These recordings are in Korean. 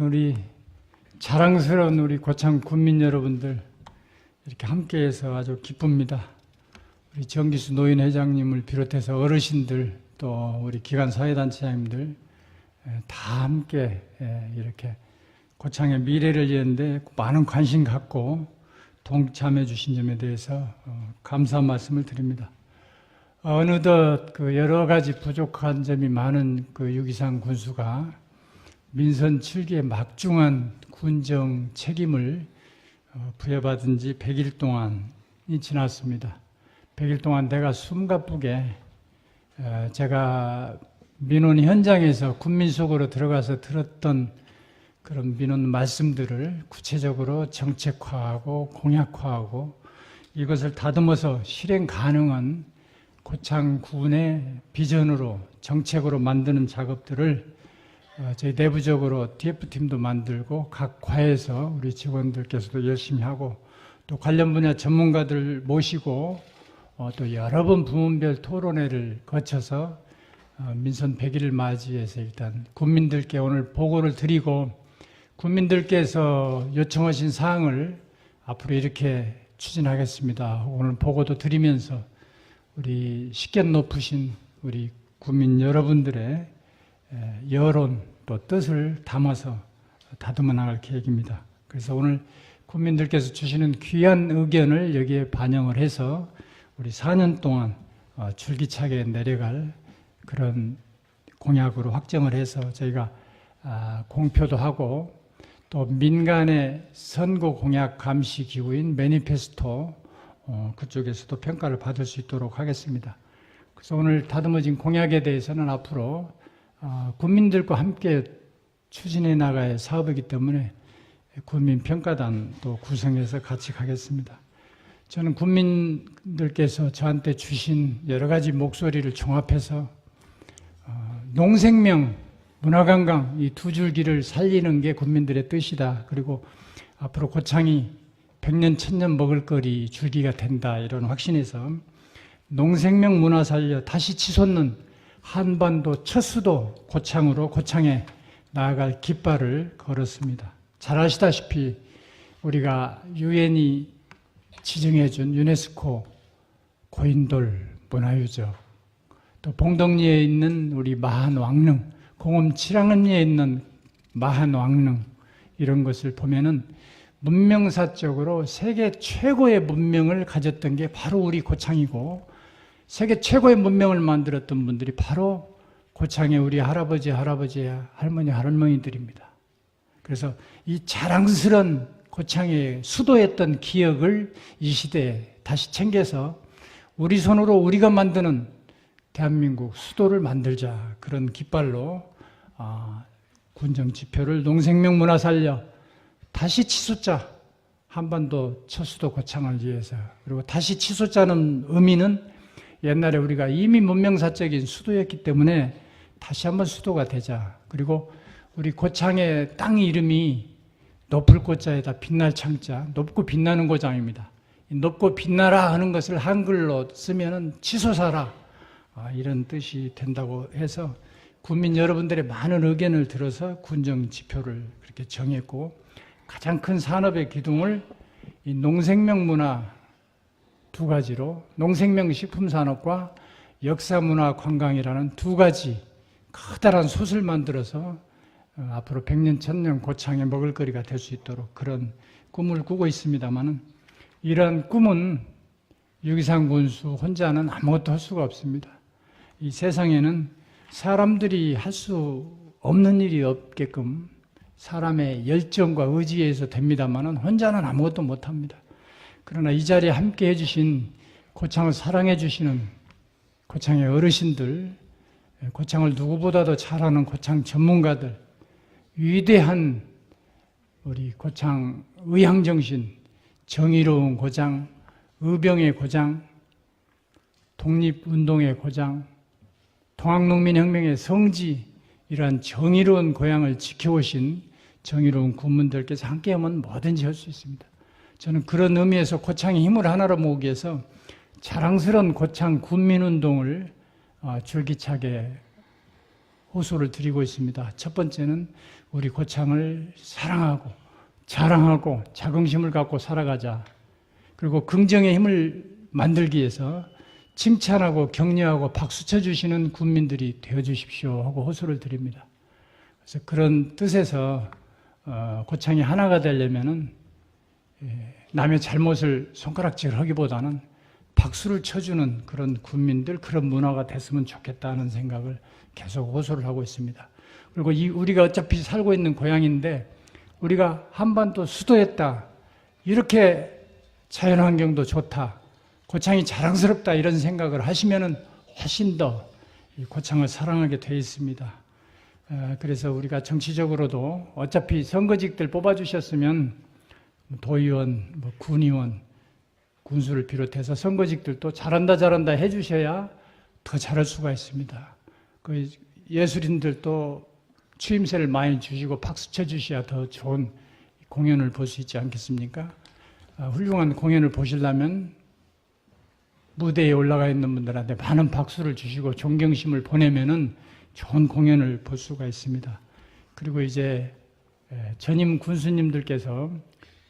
우리 자랑스러운 우리 고창 군민 여러분들 이렇게 함께해서 아주 기쁩니다. 우리 정기수 노인 회장님을 비롯해서 어르신들 또 우리 기관 사회단체장님들 에, 다 함께 에, 이렇게 고창의 미래를 위한데 많은 관심 갖고 동참해 주신 점에 대해서 어, 감사 말씀을 드립니다. 어느덧 그 여러 가지 부족한 점이 많은 그 유기상 군수가 민선 7기의 막중한 군정 책임을 어, 부여받은 지 100일 동안이 지났습니다. 100일 동안 내가 숨가쁘게 어, 제가 민원 현장에서 군민 속으로 들어가서 들었던 그런 민원 말씀들을 구체적으로 정책화하고 공약화하고 이것을 다듬어서 실행 가능한 고창군의 비전으로 정책으로 만드는 작업들을 어, 저희 내부적으로 TF팀도 만들고 각 과에서 우리 직원들께서도 열심히 하고 또 관련 분야 전문가들 모시고 어, 또 여러 번 부문별 토론회를 거쳐서 어, 민선 100일을 맞이해서 일단 국민들께 오늘 보고를 드리고 국민들께서 요청하신 사항을 앞으로 이렇게 추진하겠습니다. 오늘 보고도 드리면서 우리 식견 높으신 우리 국민 여러분들의 에, 여론 또 뜻을 담아서 다듬어 나갈 계획입니다. 그래서 오늘 국민들께서 주시는 귀한 의견을 여기에 반영을 해서 우리 4년 동안 어, 줄기차게 내려갈 그런 공약으로 확정을 해서 저희가 아, 공표도 하고 또 민간의 선거 공약 감시 기구인 매니페스토 어, 그쪽에서도 평가를 받을 수 있도록 하겠습니다. 그래서 오늘 다듬어진 공약에 대해서는 앞으로 어, 국민들과 함께 추진해 나가야 사업이기 때문에 국민 평가단도 구성해서 같이 가겠습니다. 저는 국민들께서 저한테 주신 여러 가지 목소리를 종합해서 어, 농생명, 문화관광 이 두 줄기를 살리는 게 국민들의 뜻이다. 그리고 앞으로 고창이 백년 천년 먹을거리 줄기가 된다 이런 확신에서 농생명 문화 살려 다시 치솟는 한반도 첫 수도 고창으로 고창에 나아갈 깃발을 걸었습니다. 잘 아시다시피 우리가 유엔이 지정해준 유네스코 고인돌 문화유적 또 봉덕리에 있는 우리 마한 왕릉 공엄 칠항리에 있는 마한 왕릉 이런 것을 보면은 문명사적으로 세계 최고의 문명을 가졌던 게 바로 우리 고창이고 세계 최고의 문명을 만들었던 분들이 바로 고창의 우리 할아버지, 할아버지, 할머니, 할머니들입니다. 그래서 이 자랑스런 고창의 수도였던 기억을 이 시대에 다시 챙겨서 우리 손으로 우리가 만드는 대한민국 수도를 만들자 그런 깃발로 아, 군정 지표를 농생명 문화 살려 다시 치솟자 한반도 첫 수도 고창을 위해서 그리고 다시 치솟자는 의미는 옛날에 우리가 이미 문명사적인 수도였기 때문에 다시 한번 수도가 되자 그리고 우리 고창의 땅 이름이 높을 고자에다 빛날 창자 높고 빛나는 고장입니다. 높고 빛나라 하는 것을 한글로 쓰면은 치솟아라 아, 이런 뜻이 된다고 해서 국민 여러분들의 많은 의견을 들어서 군정 지표를 그렇게 정했고 가장 큰 산업의 기둥을 이 농생명 문화 두 가지로 농생명 식품 산업과 역사 문화 관광이라는 두 가지 커다란 솥을 만들어서 어, 앞으로 100년, 1000년 고창에 먹을거리가 될 수 있도록 그런 꿈을 꾸고 있습니다만은 이러한 꿈은 유기상 군수 혼자는 아무것도 할 수가 없습니다. 이 세상에는 사람들이 할 수 없는 일이 없게끔 사람의 열정과 의지에 의해서 됩니다만은 혼자는 아무것도 못 합니다. 그러나 이 자리에 함께 해주신 고창을 사랑해 주시는 고창의 어르신들, 고창을 누구보다도 잘하는 고창 전문가들, 위대한 우리 고창 의향정신, 정의로운 고장, 의병의 고장, 독립운동의 고장, 통학농민혁명의 성지, 이러한 정의로운 고향을 지켜오신 정의로운 군문들께서 함께하면 뭐든지 할 수 있습니다. 저는 그런 의미에서 고창의 힘을 하나로 모으기 위해서 자랑스러운 고창 군민운동을 어, 줄기차게 호소를 드리고 있습니다. 첫 번째는 우리 고창을 사랑하고 자랑하고 자긍심을 갖고 살아가자. 그리고 긍정의 힘을 만들기 위해서 칭찬하고 격려하고 박수 쳐 주시는 군민들이 되어 주십시오 하고 호소를 드립니다. 그래서 그런 뜻에서 어, 고창이 하나가 되려면은 예, 남의 잘못을 손가락질 하기보다는 박수를 쳐주는 그런 군민들, 그런 문화가 됐으면 좋겠다는 생각을 계속 호소를 하고 있습니다. 그리고 이 우리가 어차피 살고 있는 고향인데 우리가 한반도 수도였다. 이렇게 자연 환경도 좋다. 고창이 자랑스럽다. 이런 생각을 하시면은 훨씬 더이 고창을 사랑하게 되어 있습니다. 어, 그래서 우리가 정치적으로도 어차피 선거직들 뽑아주셨으면 도의원, 뭐 군의원, 군수를 비롯해서 선거직들도 잘한다 잘한다 해주셔야 더 잘할 수가 있습니다. 그 예술인들도 추임새를 많이 주시고 박수 쳐주셔야 더 좋은 공연을 볼 수 있지 않겠습니까? 아, 훌륭한 공연을 보시려면 무대에 올라가 있는 분들한테 많은 박수를 주시고 존경심을 보내면은 좋은 공연을 볼 수가 있습니다. 그리고 이제 에, 전임 군수님들께서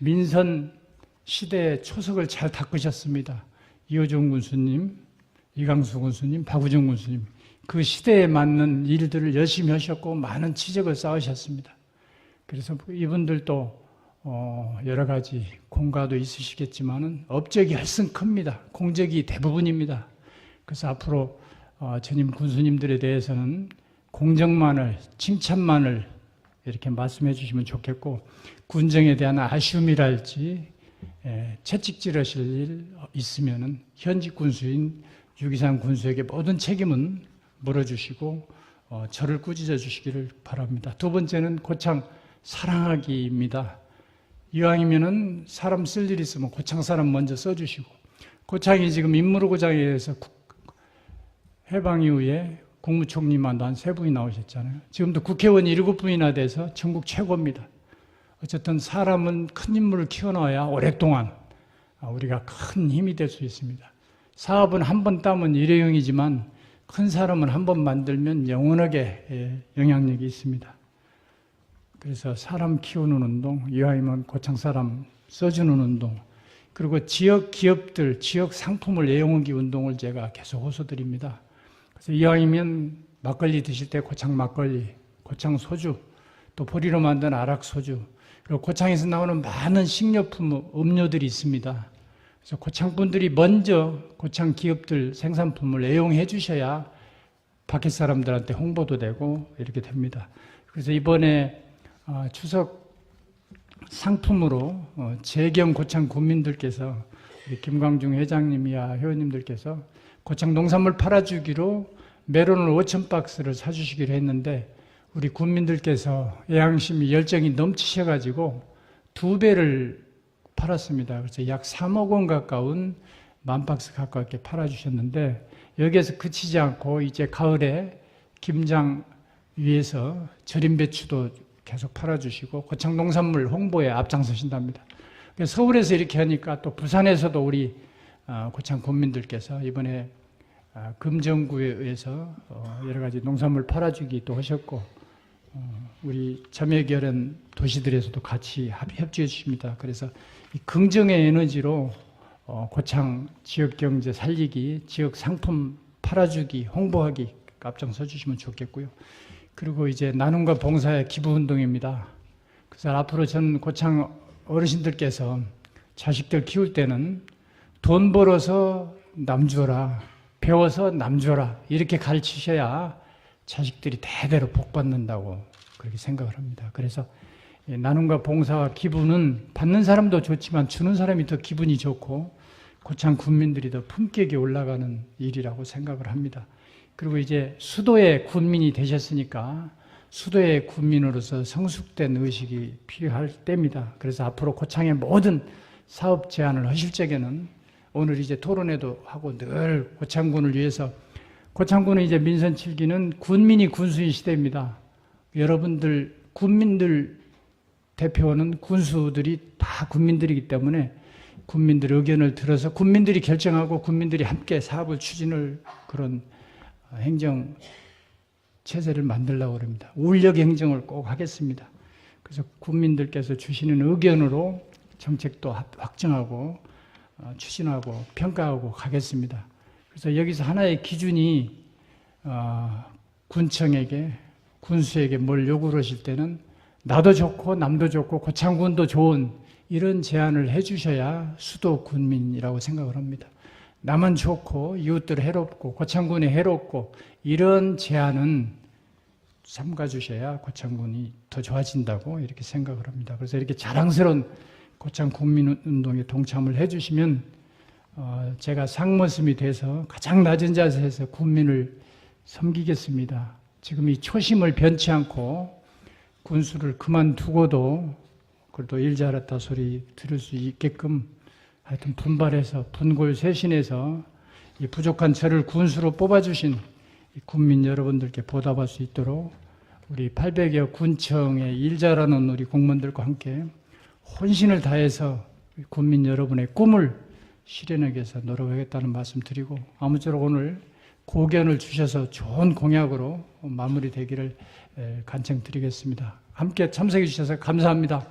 민선 시대의 초석을 잘 닦으셨습니다. 이호종 군수님, 이강수 군수님, 박우정 군수님. 그 시대에 맞는 일들을 열심히 하셨고 많은 치적을 쌓으셨습니다. 그래서 이분들도 어, 여러 가지 공과도 있으시겠지만은 업적이 훨씬 큽니다. 공적이 대부분입니다. 그래서 앞으로 어, 전임 군수님들에 대해서는 공정만을 칭찬만을 이렇게 말씀해 주시면 좋겠고 군정에 대한 아쉬움이랄지 에, 채찍질하실 일 있으면은 현직 군수인 유기산 군수에게 모든 책임은 물어주시고 어, 저를 꾸짖어 주시기를 바랍니다. 두 번째는 고창 사랑하기입니다. 이왕이면은 사람 쓸 일 있으면 고창 사람 먼저 써주시고 고창이 지금 인무르고장에 의해서 국- 해방 이후에 국무총리만 한세 분이 나오셨잖아요. 지금도 국회의원이 일곱 분이나 돼서 전국 최고입니다. 어쨌든 사람은 큰 인물을 키워놔야 오랫동안 우리가 큰 힘이 될 수 있습니다. 사업은 한 번 따면 일회용이지만 큰 사람은 한번 만들면 영원하게 예, 영향력이 있습니다. 그래서 사람 키우는 운동, 이왕이면 고창 사람 써주는 운동, 그리고 지역 기업들, 지역 상품을 애용하기 운동을 제가 계속 호소드립니다. 그래서 이왕이면 막걸리 드실 때 고창 막걸리, 고창 소주, 또 보리로 만든 아락 소주, 그리고 고창에서 나오는 많은 식료품, 음료들이 있습니다. 그래서 고창 분들이 먼저 고창 기업들 생산품을 애용해 주셔야 밖에 사람들한테 홍보도 되고 이렇게 됩니다. 그래서 이번에 어, 추석 상품으로 어, 재경 고창 군민들께서 김광중 회장님이야 회원님들께서 고창 농산물 팔아주기로 메론을 5천 박스를 사주시기로 했는데 우리 군민들께서 애양심이 열정이 넘치셔가지고 두 배를 팔았습니다. 그래서 약 3억 원 가까운 만 박스 가깝게 팔아주셨는데 여기에서 그치지 않고 이제 가을에 김장 위에서 절임 배추도 계속 팔아주시고 고창 농산물 홍보에 앞장서신답니다. 서울에서 이렇게 하니까 또 부산에서도 우리 어, 고창 군민들께서 이번에 아, 금정구에서 어, 여러 가지 농산물 팔아주기도 하셨고 어, 우리 자매결연 도시들에서도 같이 합- 협조해 주십니다. 그래서 이 긍정의 에너지로 어, 고창 지역 경제 살리기, 지역 상품 팔아주기, 홍보하기 앞장서 주시면 좋겠고요. 그리고 이제 나눔과 봉사의 기부 운동입니다. 그래서 앞으로 전 고창 어르신들께서 자식들 키울 때는 돈 벌어서 남 줘라, 배워서 남 줘라 이렇게 가르치셔야 자식들이 대대로 복 받는다고 그렇게 생각을 합니다. 그래서 예, 나눔과 봉사와 기부는 받는 사람도 좋지만 주는 사람이 더 기분이 좋고 고창 군민들이 더 품격이 올라가는 일이라고 생각을 합니다. 그리고 이제 수도의 군민이 되셨으니까 수도의 군민으로서 성숙된 의식이 필요할 때입니다. 그래서 앞으로 고창의 모든 사업 제안을 하실 적에는 오늘 이제 토론회도 하고 늘 고창군을 위해서 고창군은 이제 민선 7기는 군민이 군수인 시대입니다. 여러분들 군민들 대표는 군수들이 다 군민들이기 때문에 군민들 의견을 들어서 군민들이 결정하고 군민들이 함께 사업을 추진을 그런 행정 체제를 만들려고 합니다. 울력 행정을 꼭 하겠습니다. 그래서 국민들께서 주시는 의견으로 정책도 합- 확정하고 어, 추진하고 평가하고 가겠습니다. 그래서 여기서 하나의 기준이 어, 군청에게 군수에게 뭘 요구를 하실 때는 나도 좋고 남도 좋고 고창군도 좋은 이런 제안을 해주셔야 수도 군민이라고 생각을 합니다. 나만 좋고 이웃들 해롭고 고창군이 해롭고 이런 제안은 삼가 주셔야 고창군이 더 좋아진다고 이렇게 생각을 합니다. 그래서 이렇게 자랑스러운 고창 국민운동에 동참을 해주시면 어, 제가 상모심이 돼서 가장 낮은 자세에서 국민을 섬기겠습니다. 지금 이 초심을 변치 않고 군수를 그만두고도 그래도 일 잘했다 소리 들을 수 있게끔 하여튼 분발해서 분골 쇄신해서 이 부족한 저를 군수로 뽑아주신 이 국민 여러분들께 보답할 수 있도록 우리 800여 군청의 일 잘하는 우리 공무원들과 함께 혼신을 다해서 국민 여러분의 꿈을 실현하기 위해서 노력하겠다는 말씀 드리고 아무쪼록 오늘 고견을 주셔서 좋은 공약으로 마무리되기를 에, 간청 드리겠습니다. 함께 참석해 주셔서 감사합니다.